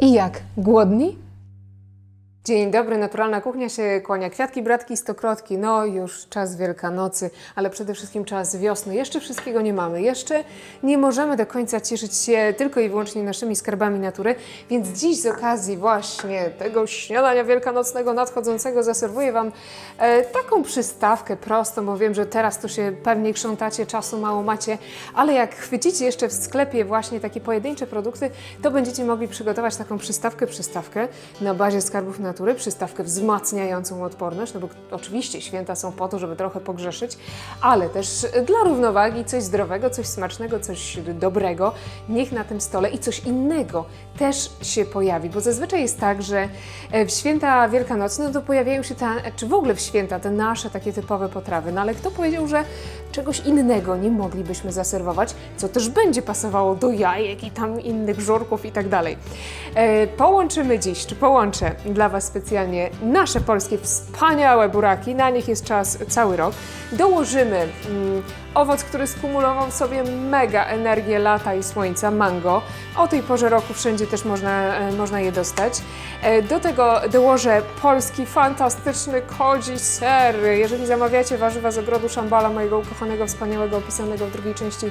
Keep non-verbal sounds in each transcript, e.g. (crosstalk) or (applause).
I jak? Głodni? Dzień dobry, naturalna kuchnia się kłania. Kwiatki, bratki, stokrotki. No już czas Wielkanocy, ale przede wszystkim czas wiosny. Jeszcze wszystkiego nie mamy. Jeszcze nie możemy do końca cieszyć się tylko i wyłącznie naszymi skarbami natury. Więc dziś z okazji właśnie tego śniadania wielkanocnego nadchodzącego zaserwuję Wam e, taką przystawkę prostą, bo wiem, że teraz to się pewnie krzątacie, czasu mało macie, ale jak chwycicie jeszcze w sklepie właśnie takie pojedyncze produkty, to będziecie mogli przygotować taką przystawkę, przystawkę na bazie skarbów natury, przystawkę wzmacniającą odporność, no bo oczywiście święta są po to, żeby trochę pogrzeszyć, ale też dla równowagi coś zdrowego, coś smacznego, coś dobrego, niech na tym stole i coś innego też się pojawi, bo zazwyczaj jest tak, że e, w święta wielkanocne no to pojawiają się, czy w ogóle w święta, te nasze takie typowe potrawy, no ale kto powiedział, że czegoś innego nie moglibyśmy zaserwować, co też będzie pasowało do jajek i tam innych żurków i tak dalej. E, Połączymy dziś, czy połączę dla Was specjalnie nasze polskie wspaniałe buraki, na nich jest czas cały rok. Dołożymy mm, owoc, który skumulował w sobie mega energię lata i słońca, mango. O tej porze roku wszędzie też można, e, można je dostać. E, Do tego dołożę polski, fantastyczny kodzi ser. Jeżeli zamawiacie warzywa z ogrodu Szambala, mojego ukochanego, wspaniałego, opisanego w drugiej części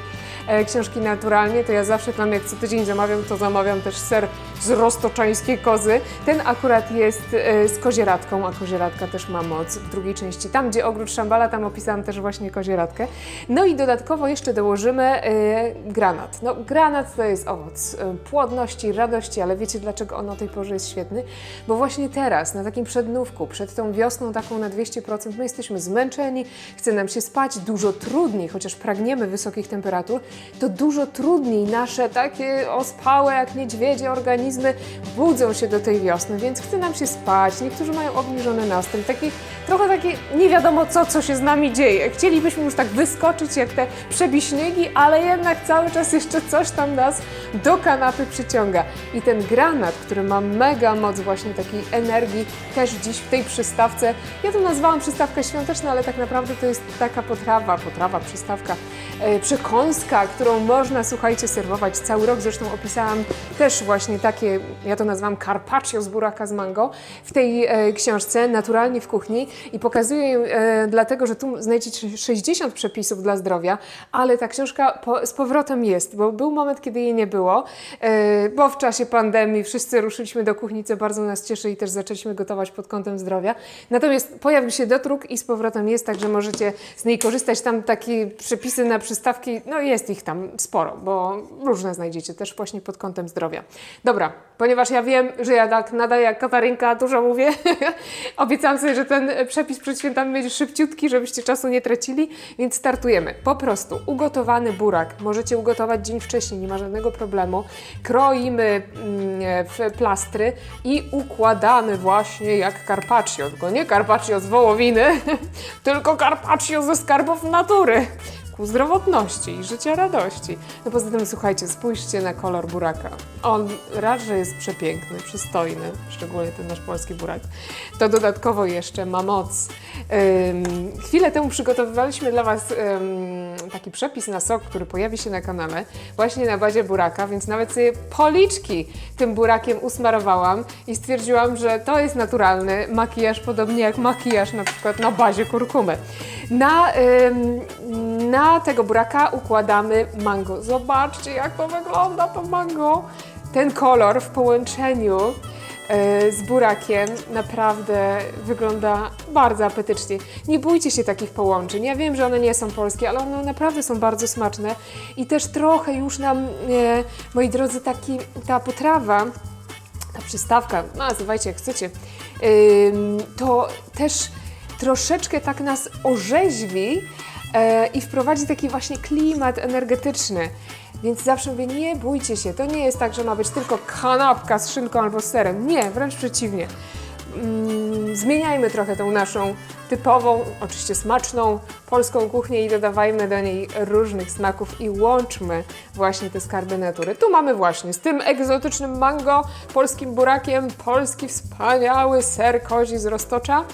e, książki Naturalnie, to ja zawsze tam jak co tydzień zamawiam, to zamawiam też ser z roztoczańskiej kozy. Ten akurat jest z kozieradką, a kozieradka też ma moc w drugiej części. Tam, gdzie ogród Szambala, tam opisałam też właśnie kozieradkę. No i dodatkowo jeszcze dołożymy e, granat. No granat to jest owoc e, płodności, radości, ale wiecie dlaczego on o tej porze jest świetny? Bo właśnie teraz, na takim przednówku, przed tą wiosną taką na 200%, my jesteśmy zmęczeni, chce nam się spać, dużo trudniej, chociaż pragniemy wysokich temperatur, to dużo trudniej nasze takie ospałe jak niedźwiedzie organizmy budzą się do tej wiosny, więc chce nam się spać, niektórzy mają obniżony nastrój, taki trochę taki nie wiadomo co, co się z nami dzieje. Chcielibyśmy już tak wyskoczyć jak te przebiśniegi, ale jednak cały czas jeszcze coś tam nas do kanapy przyciąga. I ten granat, który ma mega moc właśnie takiej energii, też dziś w tej przystawce, ja to nazwałam przystawkę świąteczna, ale tak naprawdę to jest taka potrawa, potrawa, przystawka, e, przekąska, którą można, słuchajcie, serwować cały rok. Zresztą opisałam też właśnie takie, ja to nazywam carpaccio z buraka z mango w tej e, książce Naturalnie w kuchni i pokazuję e, dlatego, że tu znajdziecie 60 przepisów dla zdrowia, ale ta książka po, z powrotem jest, bo był moment, kiedy jej nie było, e, bo w czasie pandemii wszyscy ruszyliśmy do kuchni, co bardzo nas cieszy i też zaczęliśmy gotować pod kątem zdrowia. Natomiast pojawił się dotruk i z powrotem jest, także możecie z niej korzystać. Tam takie przepisy na przystawki, no jest ich tam sporo, bo różne znajdziecie też właśnie pod kątem zdrowia. Dobra, ponieważ ja wiem, że ja tak nadaję jak Katarynka, dużo mówię, (laughs) obiecałam sobie, że ten przepis przed świętami będzie szybciutki, żebyście czasu nie tracili, więc startujemy. Po prostu ugotowany burak możecie ugotować dzień wcześniej, nie ma żadnego problemu. Kroimy mm, w plastry i układamy właśnie jak carpaccio, tylko nie carpaccio z wołowiny, (laughs) tylko carpaccio ze skarbów natury ku zdrowotności i życia radości. No poza tym, słuchajcie, spójrzcie na kolor buraka. On raz, że jest przepiękny, przystojny, szczególnie ten nasz polski burak, to dodatkowo jeszcze ma moc. Ym, chwilę temu przygotowywaliśmy dla Was ym, taki przepis na sok, który pojawi się na kanale, właśnie na bazie buraka, więc nawet sobie policzki tym burakiem usmarowałam i stwierdziłam, że to jest naturalny makijaż, podobnie jak makijaż na przykład na bazie kurkumy. Na, ym, na tego buraka układamy mango. Zobaczcie, jak to wygląda, to mango. Ten kolor w połączeniu z burakiem naprawdę wygląda bardzo apetycznie. Nie bójcie się takich połączeń. Ja wiem, że one nie są polskie, ale one naprawdę są bardzo smaczne i też trochę już nam, e, moi drodzy, taki, ta potrawa, ta przystawka, nazywajcie jak chcecie, to też troszeczkę tak nas orzeźwi e, i wprowadzi taki właśnie klimat energetyczny. Więc zawsze mówię, nie bójcie się, to nie jest tak, że ma być tylko kanapka z szynką albo z serem. Nie, wręcz przeciwnie. Mm, zmieniajmy trochę tą naszą typową, oczywiście smaczną polską kuchnię i dodawajmy do niej różnych smaków i łączmy właśnie te skarby natury. Tu mamy właśnie z tym egzotycznym mango, polskim burakiem, polski wspaniały ser kozi z roztocza.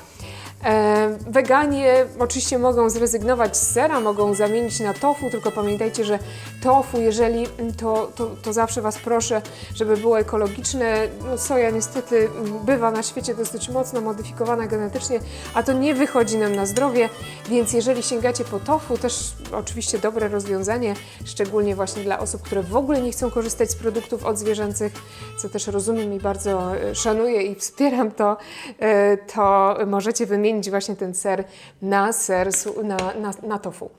E, weganie oczywiście mogą zrezygnować z sera, mogą zamienić na tofu, tylko pamiętajcie, że tofu, jeżeli to, to, to zawsze Was proszę, żeby było ekologiczne. No, soja niestety bywa na świecie dosyć mocno modyfikowana genetycznie, a to nie wychodzi nam na zdrowie, więc jeżeli sięgacie po tofu, też oczywiście dobre rozwiązanie, szczególnie właśnie dla osób, które w ogóle nie chcą korzystać z produktów odzwierzęcych, co też rozumiem i bardzo e, szanuję i wspieram to, e, to możecie wymienić właśnie ten ser na ser, na, na, na tofu.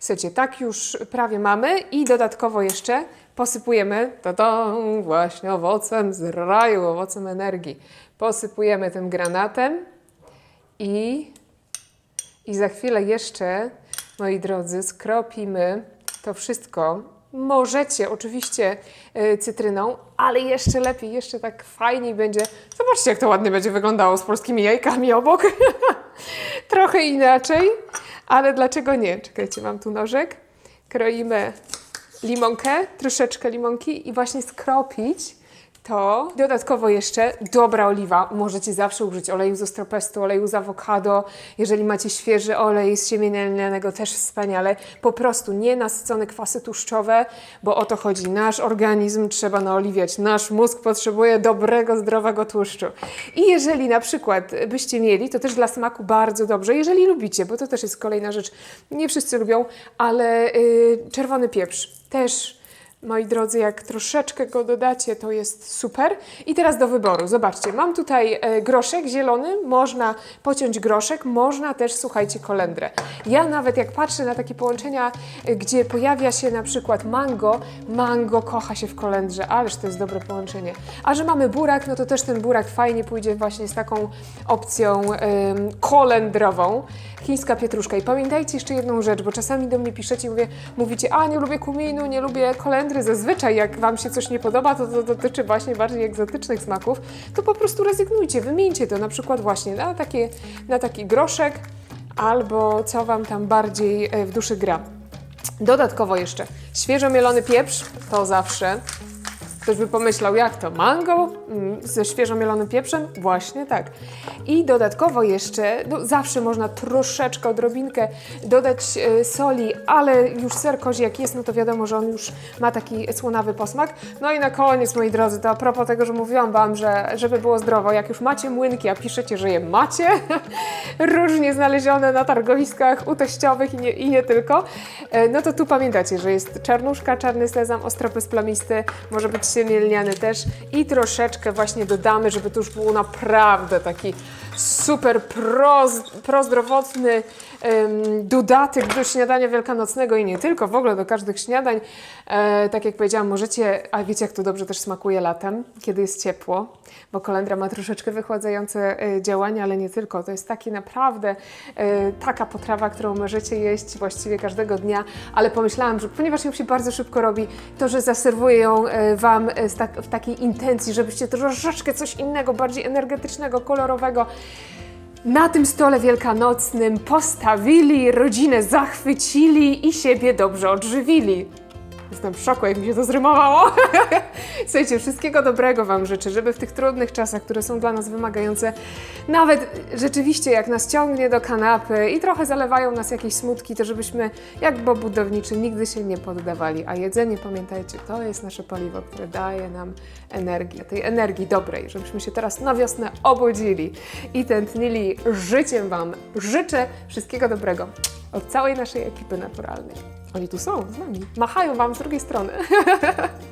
Słuchajcie, tak już prawie mamy i dodatkowo jeszcze posypujemy to właśnie owocem z raju, owocem energii. Posypujemy tym granatem i i za chwilę jeszcze, moi drodzy, skropimy to wszystko. Możecie oczywiście y, cytryną, ale jeszcze lepiej, jeszcze tak fajniej będzie. Zobaczcie, jak to ładnie będzie wyglądało z polskimi jajkami obok. (laughs) (laughs) Trochę inaczej, ale dlaczego nie? Czekajcie, mam tu nożek. Kroimy limonkę, troszeczkę limonki i właśnie skropić to. Dodatkowo jeszcze dobra oliwa. Możecie zawsze użyć oleju z ostropestu, oleju z awokado. Jeżeli macie świeży olej z siemienia lnianego, też wspaniale. Po prostu nie nasycone kwasy tłuszczowe, bo o to chodzi. Nasz organizm trzeba naoliwiać. Nasz mózg potrzebuje dobrego, zdrowego tłuszczu. I jeżeli na przykład byście mieli, to też dla smaku bardzo dobrze, jeżeli lubicie, bo to też jest kolejna rzecz. Nie wszyscy lubią, ale yy, czerwony pieprz też Moi drodzy, jak troszeczkę go dodacie, to jest super. I teraz do wyboru. Zobaczcie, mam tutaj e, groszek zielony, można pociąć groszek, można też, słuchajcie, kolendrę. Ja nawet jak patrzę na takie połączenia, e, gdzie pojawia się na przykład mango, mango kocha się w kolendrze, ależ to jest dobre połączenie. A że mamy burak, no to też ten burak fajnie pójdzie właśnie z taką opcją em, kolendrową. Chińska pietruszka. I pamiętajcie jeszcze jedną rzecz, bo czasami do mnie piszecie i mówię, mówicie, a nie lubię kuminu, nie lubię kolendry. Zazwyczaj jak Wam się coś nie podoba, to to dotyczy właśnie bardziej egzotycznych smaków, to po prostu rezygnujcie, wymieńcie to na przykład właśnie na, takie, na taki groszek albo co Wam tam bardziej e, w duszy gra. Dodatkowo jeszcze świeżo mielony pieprz, to zawsze. Ktoś by pomyślał, jak to? Mango mm, ze świeżo mielonym pieprzem? Właśnie tak. I dodatkowo jeszcze, no zawsze można troszeczkę, odrobinkę dodać e, soli, ale już ser kozi jak jest, no to wiadomo, że on już ma taki słonawy posmak. No i na koniec, moi drodzy, to a propos tego, że mówiłam Wam, że żeby było zdrowo, jak już macie młynki, a piszecie, że je macie, (laughs) różnie znalezione na targowiskach u i nie, i nie tylko, e, no to tu pamiętacie, że jest czarnuszka, czarny sezam, ostropys plamisty, może być siemię też. I troszeczkę właśnie dodamy, żeby to już było naprawdę taki super proz, prozdrowotny dodatek do śniadania wielkanocnego i nie tylko, w ogóle do każdych śniadań. E, tak jak powiedziałam, możecie, a wiecie jak to dobrze też smakuje latem, kiedy jest ciepło, bo kolendra ma troszeczkę wychładzające e, działanie, ale nie tylko. To jest taki naprawdę e, taka potrawa, którą możecie jeść właściwie każdego dnia, ale pomyślałam, że ponieważ ją się bardzo szybko robi, to że zaserwuję ją Wam tak, w takiej intencji, żebyście troszeczkę coś innego, bardziej energetycznego, kolorowego na tym stole wielkanocnym postawili, rodzinę zachwycili i siebie dobrze odżywili. Jestem w szoku, jak mi się to zrymowało. (laughs) Słuchajcie, wszystkiego dobrego Wam życzę, żeby w tych trudnych czasach, które są dla nas wymagające, nawet rzeczywiście jak nas ciągnie do kanapy i trochę zalewają nas jakieś smutki, to żebyśmy jak Bob budowniczy nigdy się nie poddawali. A jedzenie, pamiętajcie, to jest nasze paliwo, które daje nam energię, tej energii dobrej, żebyśmy się teraz na wiosnę obudzili i tętnili życiem Wam. Życzę wszystkiego dobrego od całej naszej ekipy naturalnej. Oni tu są z nami. Machają Wam z drugiej strony. (laughs)